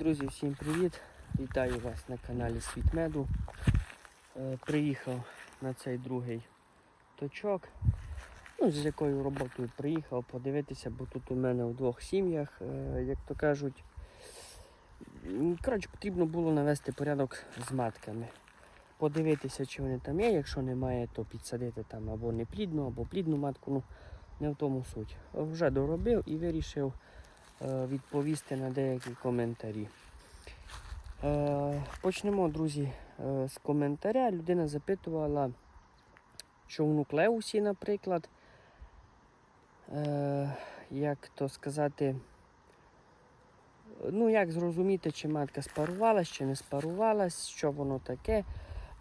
Друзі, всім привіт! Вітаю вас на каналі Світ Меду. Е, приїхав на цей другий точок. Ну, з якою роботою приїхав подивитися, бо тут у мене у двох сім'ях, е, як то кажуть, коротше, потрібно було навести порядок з матками. Подивитися, чи вони там є. Якщо немає, то підсадити там або неплідну, або плідну матку. Ну, не в тому суть. Вже доробив і вирішив відповісти на деякі коментарі. Е, Почнемо, друзі, е, з коментаря. Людина запитувала, що в нуклеусі, наприклад, е, як то сказати, ну як зрозуміти, чи матка спарувалась, чи не спарувалась, що воно таке.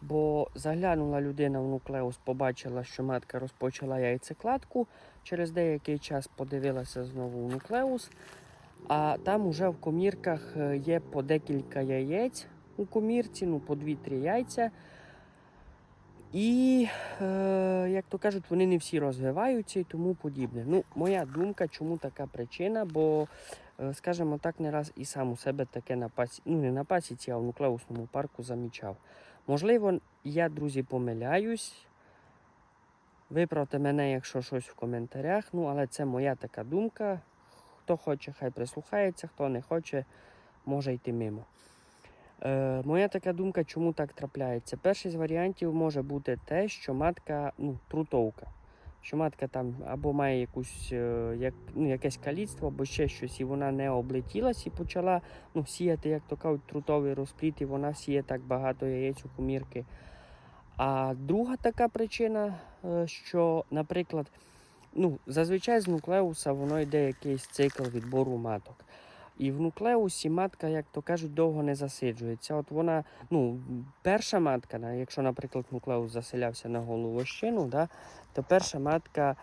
Бо заглянула людина в нуклеус, побачила, що матка розпочала яйцекладку. Через деякий час подивилася знову в нуклеус. А там уже в комірках е, є по декілька яєць у комірці, ну по 2-3 яйця. І, е, як то кажуть, вони не всі розвиваються і тому подібне. Ну, моя думка, чому така причина, бо, е, скажімо так, не раз і сам у себе таке на пасі, ну не на пасіці, а в нуклеусному парку замічав. Можливо, я, друзі, помиляюсь. Виправте мене, якщо щось в коментарях. Ну, але це моя така думка. Хто хоче, хай прислухається, хто не хоче, може йти мимо. Е, моя така думка, чому так трапляється? Перший з варіантів може бути те, що матка ну, трутовка. Що матка там або має якусь, е, як, ну, якесь каліцтво, або ще щось, і вона не облетілась і почала ну, сіяти, як то кажуть, трутовий розпліт, і вона сіє так багато яєць у комірки. А друга така причина, е, що, наприклад, ну, зазвичай з нуклеуса воно йде якийсь цикл відбору маток. І в нуклеусі матка, як то кажуть, довго не засиджується. От вона, ну, перша матка, якщо, наприклад, нуклеус заселявся на головощину, да, то перша матка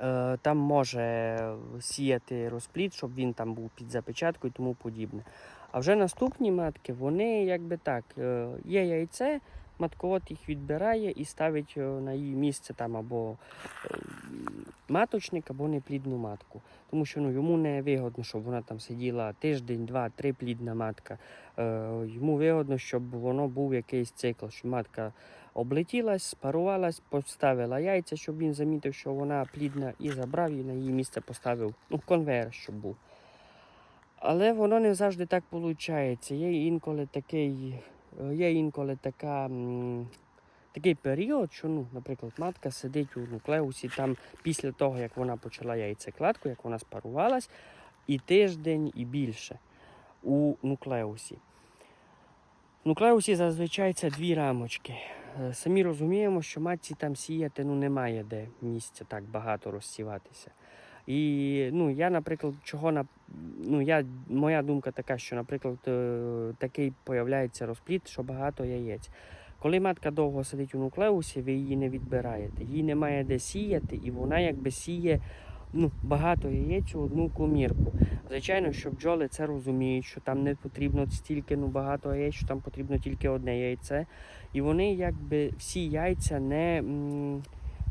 е, там може сіяти розплід, щоб він там був під запечаткою і тому подібне. А вже наступні матки, вони якби так, е, є яйце, матковод їх відбирає і ставить е, на її місце там або е, маточник, або неплідну матку. Тому що ну, йому не вигодно, щоб вона там сиділа тиждень, два, три плідна матка. Е, йому вигодно, щоб воно був якийсь цикл, щоб матка облетілась, спарувалась, поставила яйця, щоб він замітив, що вона плідна, і забрав її на її місце поставив ну, конвейер, щоб був. Але воно не завжди так виходить. Є інколи такий, є інколи така, такий період, що, ну, наприклад, матка сидить у нуклеусі там після того, як вона почала яйцекладку, як вона спарувалась, і тиждень, і більше у нуклеусі. В нуклеусі зазвичай це дві рамочки. Е, Самі розуміємо, що матці там сіяти ну, немає де місця так багато розсіватися. І ну, я, наприклад, чого ну, я, моя думка така, що, наприклад, е, такий появляється розплід, що багато яєць. Коли матка довго сидить у нуклеусі, ви її не відбираєте. Їй немає де сіяти, і вона якби сіє ну, багато яєць у одну комірку. Звичайно, що бджоли це розуміють, що там не потрібно стільки ну, багато яєць, що там потрібно тільки одне яйце. І вони якби всі яйця не, м,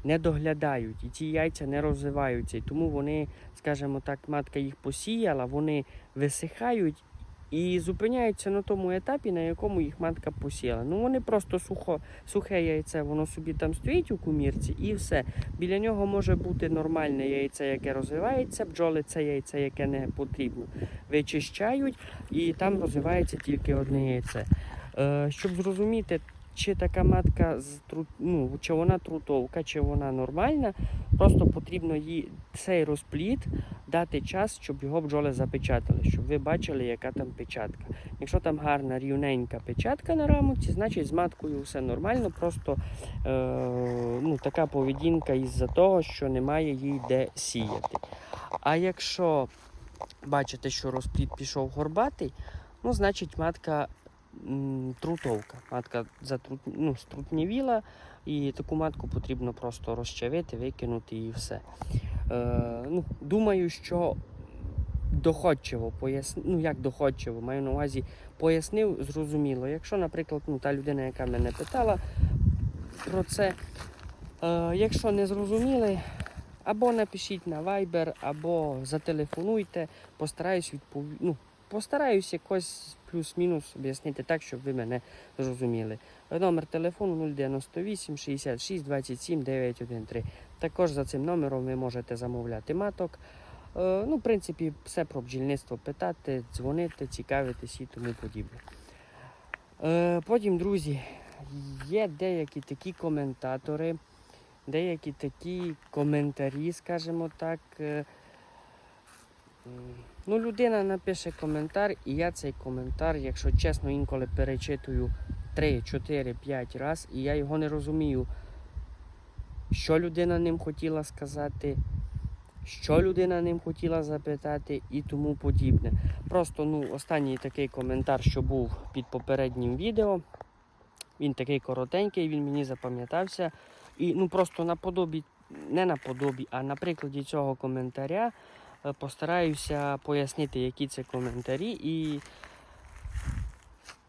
не доглядають, і ці яйця не розвиваються. І тому вони, скажімо так, матка їх посіяла, вони висихають. І зупиняються на тому етапі, на якому їх матка посіяла. Ну вони просто сухо, сухе яйце, воно собі там стоїть у кумірці і все. Біля нього може бути нормальне яйце, яке розвивається, бджоли це яйце, яке не потрібно. Вичищають, і там розвивається тільки одне яйце. Е, щоб зрозуміти, чи така матка з ну, чи вона трутовка, чи вона нормальна, просто потрібно їй цей розплід дати час, щоб його бджоли запечатали, щоб ви бачили, яка там печатка. Якщо там гарна рівненька печатка на рамочці, значить з маткою все нормально, просто е, ну, така поведінка із-за того, що немає їй де сіяти. А якщо бачите, що розплід пішов горбатий, ну, значить матка трутовка. Матка затрут, ну, струтнівіла, і таку матку потрібно просто розчавити, викинути і все. Е, ну, думаю, що доходчиво пояснив, ну як доходчиво, маю на увазі пояснив, зрозуміло. Якщо, наприклад, ну, та людина, яка мене питала про це, е, якщо не зрозуміли, або напишіть на Viber, або зателефонуйте, постараюсь відпов... ну, постараюсь якось плюс-мінус об'яснити так, щоб ви мене зрозуміли. Номер телефону 098 66 27 913. Також за цим номером ви можете замовляти маток. Е, Ну, в принципі, все про бджільництво питати, дзвонити, цікавитись і тому подібне. Е, Потім, друзі, є деякі такі коментатори, деякі такі коментарі, скажімо так. Ну, людина напише коментар, і я цей коментар, якщо чесно, інколи перечитую 3, 4, 5 разів, і я його не розумію, що людина ним хотіла сказати, що людина ним хотіла запитати і тому подібне. Просто ну, останній такий коментар, що був під попереднім відео. Він такий коротенький, він мені запам'ятався. І ну просто наподобі, не наподобі, а на прикладі цього коментаря постараюся пояснити, які це коментарі, і,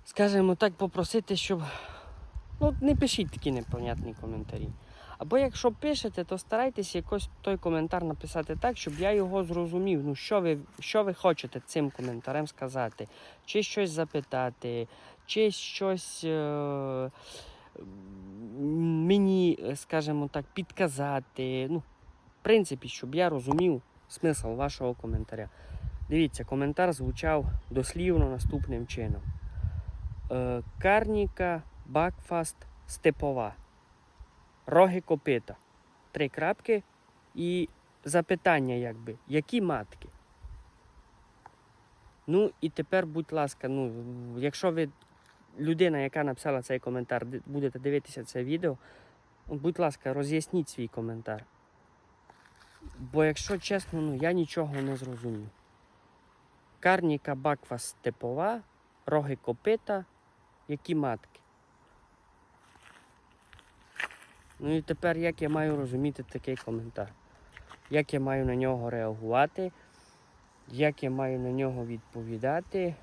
скажімо так, попросити, щоб ну, не пишіть такі непонятні коментарі. Або якщо пишете, то старайтесь якось той коментар написати так, щоб я його зрозумів. Ну, що ви, що ви хочете цим коментарем сказати? Чи щось запитати, чи щось е, мені, е, скажімо так, підказати. Ну, в принципі, щоб я розумів смисл вашого коментаря. Дивіться, коментар звучав дослівно наступним чином. Е, Карніка, Бакфаст, Степова. Роги копита. Три крапки і запитання, якби, які матки. Ну і тепер, будь ласка, ну, якщо ви людина, яка написала цей коментар, будете дивитися це відео, будь ласка, роз'ясніть свій коментар. Бо якщо чесно, ну я нічого не зрозумів. Карніка баква степова, роги копита, які матки. Ну і тепер як я маю розуміти такий коментар? Як я маю на нього реагувати? Як я маю на нього відповідати?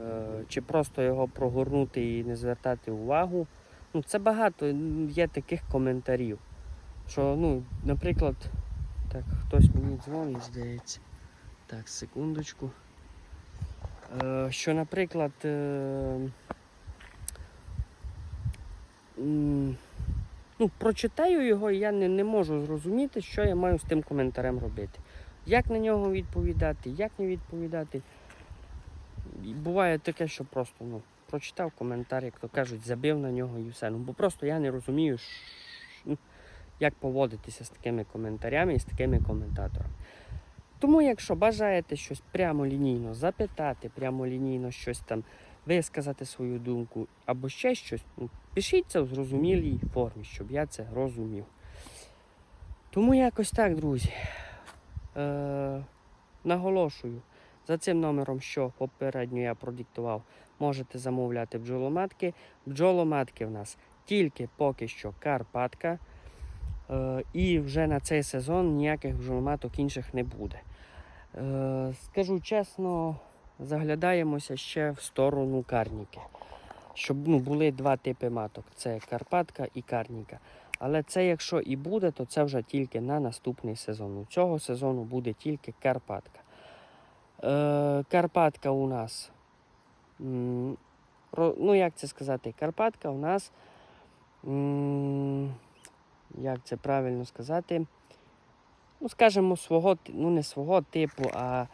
Е, чи просто його прогорнути і не звертати увагу? Ну, це багато є таких коментарів. Що, ну, наприклад, так, хтось мені дзвонить, здається. Так, секундочку. Е, що, наприклад, е, ну, прочитаю його, і я не, не можу зрозуміти, що я маю з тим коментарем робити. Як на нього відповідати, як не відповідати. Буває таке, що просто ну, прочитав коментар, як то кажуть, забив на нього і все. Ну, бо просто я не розумію, ну, як поводитися з такими коментарями і з такими коментаторами. Тому, якщо бажаєте щось прямолінійно запитати, прямолінійно щось там висказати свою думку або ще щось, ну, пишіть це в зрозумілій формі, щоб я це розумів. Тому якось так, друзі. Е, наголошую, за цим номером, що попередньо я продиктував, можете замовляти бджоломатки. Бджоломатки в нас тільки поки що Карпатка. Е, і вже на цей сезон ніяких бджоломаток інших не буде. Е, скажу чесно, заглядаємося ще в сторону карніки. Щоб ну, були два типи маток: це Карпатка і Карніка. Але це, якщо і буде, то це вже тільки на наступний сезон. У цього сезону буде тільки Карпатка. Е, Карпатка у нас. Ну, як це сказати? Карпатка у нас. Як це правильно сказати? Ну, скажімо, свого, ну не свого типу, а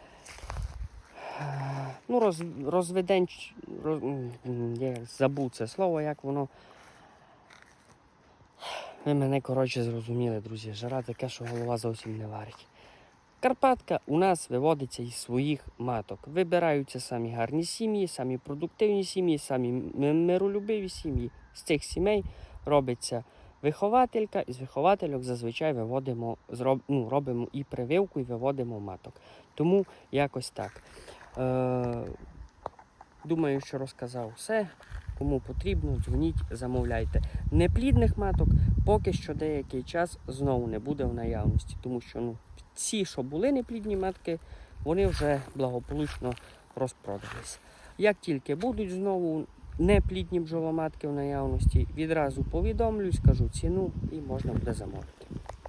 ну, роз, розведенч... Роз, я забув це слово, як воно. Ви мене, коротше, зрозуміли, друзі. Жара таке, що голова зовсім не варить. Карпатка у нас виводиться із своїх маток. Вибираються самі гарні сім'ї, самі продуктивні сім'ї, самі миролюбиві сім'ї. З цих сімей робиться вихователька, і з виховательок зазвичай виводимо, зроб, ну, робимо і прививку, і виводимо маток. Тому якось так. Е, думаю, що розказав все. Кому потрібно, дзвоніть, замовляйте. Неплідних маток поки що деякий час знову не буде в наявності, тому що ну, ці, що були неплідні матки, вони вже благополучно розпродались. Як тільки будуть знову неплідні бджоломатки в наявності, відразу повідомлю, скажу ціну і можна буде замовити.